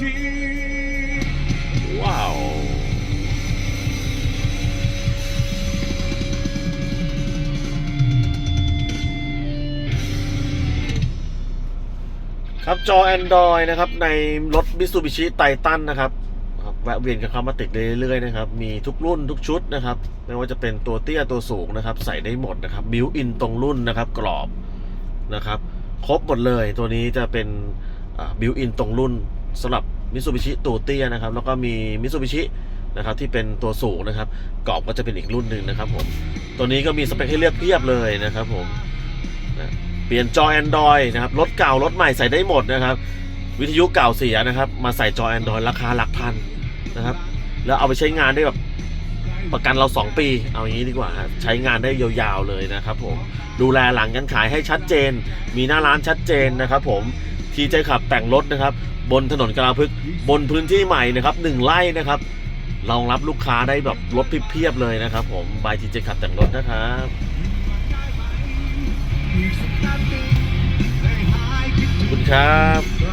ทีว้าว ครับจอ Android นะครับ ในรถ Mitsubishi Titan นะครับครับแวะเวียนกันเข้ามาติดเรื่อยๆนะครับ มีทุกรุ่นทุกชุดนะครับ ไม่ว่าจะเป็นตัวเตี้ยตัวสูงนะครับ ใส่ได้หมดนะครับ บิวอินตรงรุ่นนะครับกรอบนะครับ ครบหมดเลยตัวนี้จะเป็นบิวอินตรงรุ่น สำหรับ Mitsubishi ตัวเตี้ยนะครับ แล้วก็มี Mitsubishi นะครับที่เป็นตัวสูงนะครับกรอบก็จะเป็นอีกรุ่นหนึ่งนะครับผม ตัวนี้ก็มีสเปคให้เลือกเพียบเลยนะครับผมนะเปลี่ยนจอ Android นะครับรถเก่ารถใหม่ใส่ได้หมดนะครับ วิทยุเก่าเสียนะครับ มาใส่จอ Android ราคาหลักพันนะครับ แล้วเอาไปใช้งานได้แบบประกันเรา 2 ปี เอาอย่างนี้ดีกว่าใช้งานได้ยาวๆเลยนะครับผมดูแลหลังการขายให้ชัดเจน มีหน้าร้านชัดเจนนะครับผม ทีใจขับแต่งรถนะครับ บนถนนกลาพึกษ์บนพื้นที่ใหม่นะครับหนึ่งไร่นะครับรองรับลูกค้าได้แบบรถเพียบๆเลยนะครับ ผมบายทีใจขับแต่งรถนะครับคุณครับ